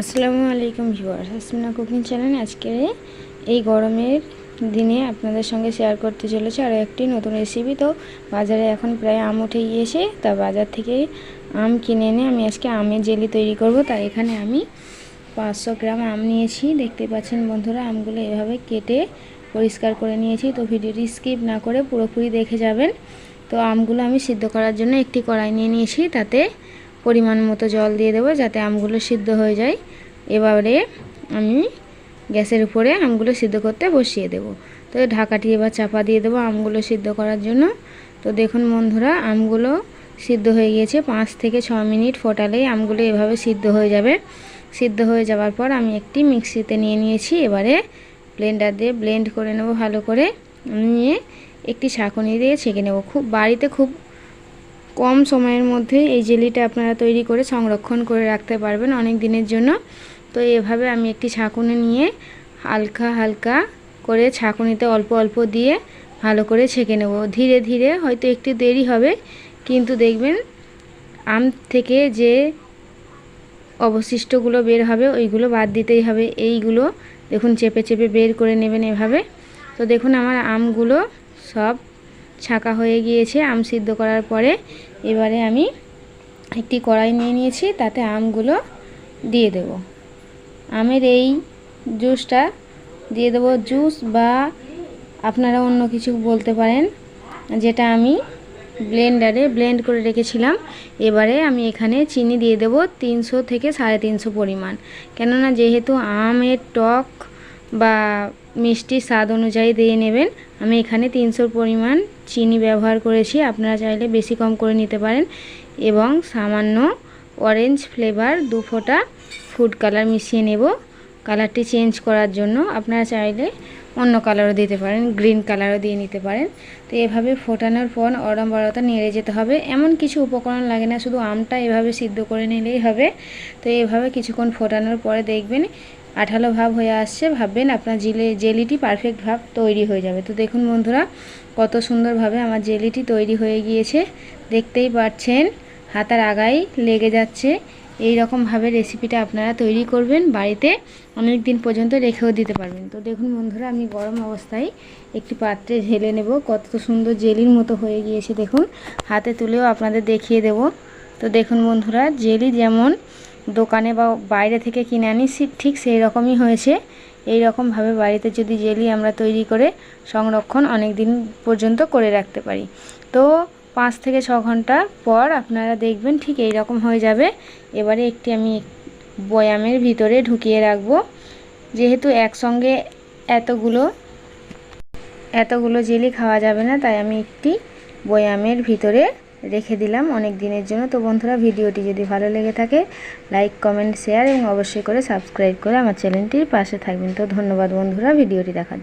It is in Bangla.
আসসালামু আলাইকুম ভিউয়ার্স আসমিনা কুকিং চ্যানেল আজকে এই গরমের দিনে আপনাদের সঙ্গে শেয়ার করতে চলেছে আরও একটি নতুন রেসিপি তো বাজারে এখন প্রায় আম উঠে গিয়েছে, তা বাজার থেকে আম কিনে এনে আমি আজকে আমের জেলি তৈরি করব। তাই এখানে আমি পাঁচশো গ্রাম আম নিয়েছি। দেখতে পাচ্ছেন বন্ধুরা, আমগুলো এভাবে কেটে পরিষ্কার করে নিয়েছি। তো ভিডিওটি স্কিপ না করে পুরোপুরি দেখে যাবেন। তো আমগুলো আমি সিদ্ধ করার জন্য একটি কড়াই নিয়ে নিয়েছি, তাতে পরিমাণ মতো জল দিয়ে দেবো যাতে আমগুলো সিদ্ধ হয়ে যায়। এবারে আমি গ্যাসের উপরে আমগুলো সিদ্ধ করতে বসিয়ে দেব। তো ঢাকাটি এবার চাপা দিয়ে দেবো আমগুলো সিদ্ধ করার জন্য। তো দেখুন বন্ধুরা, আমগুলো সিদ্ধ হয়ে গিয়েছে। পাঁচ থেকে ছ মিনিট ফোটালেই আমগুলো এভাবে সিদ্ধ হয়ে যাবে। সিদ্ধ হয়ে যাওয়ার পর আমি একটি মিক্সিতে নিয়ে নিয়েছি। এবারে ব্লেন্ডার দিয়ে ব্লেন্ড করে নেব ভালো করে। নিয়ে একটি ছাঁকুনি দিয়ে ছেঁকে নেব। খুব বাড়িতে খুব কম সময়ের মধ্যে এই জেলিটা আপনারা তৈরি করে সংরক্ষণ করে রাখতে পারবেন অনেক দিনের জন্য। তো এভাবে আমি একটি ছাঁকুনি নিয়ে হালকা হালকা করে ছাঁকুনিতে অল্প অল্প দিয়ে ভালো করে ছেঁকে নেব। ধীরে ধীরে হয়তো একটু দেরি হবে, কিন্তু দেখবেন আম থেকে যে অবশিষ্টগুলো বের হবে ওইগুলো বাদ দিতেই হবে। এইগুলো দেখুন চেপে চেপে বের করে নেবেন এভাবে। তো দেখুন আমার আমগুলো সব ছাঁকা হয়ে গিয়েছে, আম সিদ্ধ করার পরে এবারে আমি একটি কড়াই নিয়ে নিয়েছি, তাতে আমগুলো দিয়ে দেব। আমের এই জুসটা দিয়ে দেবো জুস বা আপনারা অন্য কিছু বলতে পারেন, যেটা আমি ব্লেন্ডারে ব্লেন্ড করে রেখেছিলাম। এবারে আমি এখানে চিনি দিয়ে দেব তিনশো থেকে সাড়ে তিনশো পরিমাণ। কেননা যেহেতু আমের টক বা মিষ্টির স্বাদ অনুযায়ী দিয়ে নেবেন, আমি এখানে তিনশোর পরিমাণ চিনি ব্যবহার করেছি। আপনারা চাইলে বেশি কম করে নিতে পারেন এবং সামান্য অরেঞ্জ ফ্লেভার দু ফোঁটা ফুড কালার মিশিয়ে নেব। কালারটি চেঞ্জ করার জন্য আপনারা চাইলে অন্য কালারও দিতে পারেন গ্রিন কালারও দিয়ে নিতে পারেন। তো এভাবে ফোটানোর পর অরম্বরতা নেড়ে যেতে হবে। এমন কিছু উপকরণ লাগে না, শুধু আমটা এভাবে সিদ্ধ করে নিলেই হবে। তো এভাবে কিছুক্ষণ ফোটানোর পরে দেখবেন আঠালো ভাব হয়ে আসছে, ভাববেন আপনার জেলি, জেলিটি পারফেক্ট ভাব তৈরি হয়ে যাবে। তো দেখুন বন্ধুরা, কত সুন্দরভাবে আমার জেলিটি তৈরি হয়ে গিয়েছে। দেখতেই পাচ্ছেন হাতার আগাই লেগে যাচ্ছে। এই রকমভাবে রেসিপিটা আপনারা তৈরি করবেন বাড়িতে। অনেক দিন পর্যন্ত রেখেও দিতে পারবেন। তো দেখুন বন্ধুরা, আমি গরম অবস্থায় একটি পাত্রে ঢেলে নেব। কত সুন্দর জেলির মতো হয়ে গিয়েছে দেখুন। হাতে তুলেও আপনাদের দেখিয়ে দেব। তো দেখুন বন্ধুরা, জেলি যেমন দোকানে বা বাইরে থেকে কিনে আনি ঠিক সেই রকমই হয়েছে। এই রকমভাবে বাড়িতে যদি জেলি আমরা তৈরি করে সংরক্ষণ অনেক দিন পর্যন্ত করে রাখতে পারি। তো পাঁচ থেকে ছ ঘণ্টা পর আপনারা দেখবেন ঠিক এই রকম হয়ে যাবে। এবারে একটি আমি বয়ামের ভিতরে ঢুকিয়ে রাখব। যেহেতু একসঙ্গে এতগুলো এতগুলো জেলি খাওয়া যাবে না, তাই আমি একটি বয়ামের ভিতরে রেখে দিলাম অনেক দিনের জন্য। তো বন্ধুরা, ভিডিওটি যদি ভালো লেগে থাকে, লাইক, কমেন্ট, শেয়ার এবং অবশ্যই করে সাবস্ক্রাইব করে আমার চ্যানেলটির পাশে থাকবেন। তো ধন্যবাদ বন্ধুরা, ভিডিওটি দেখার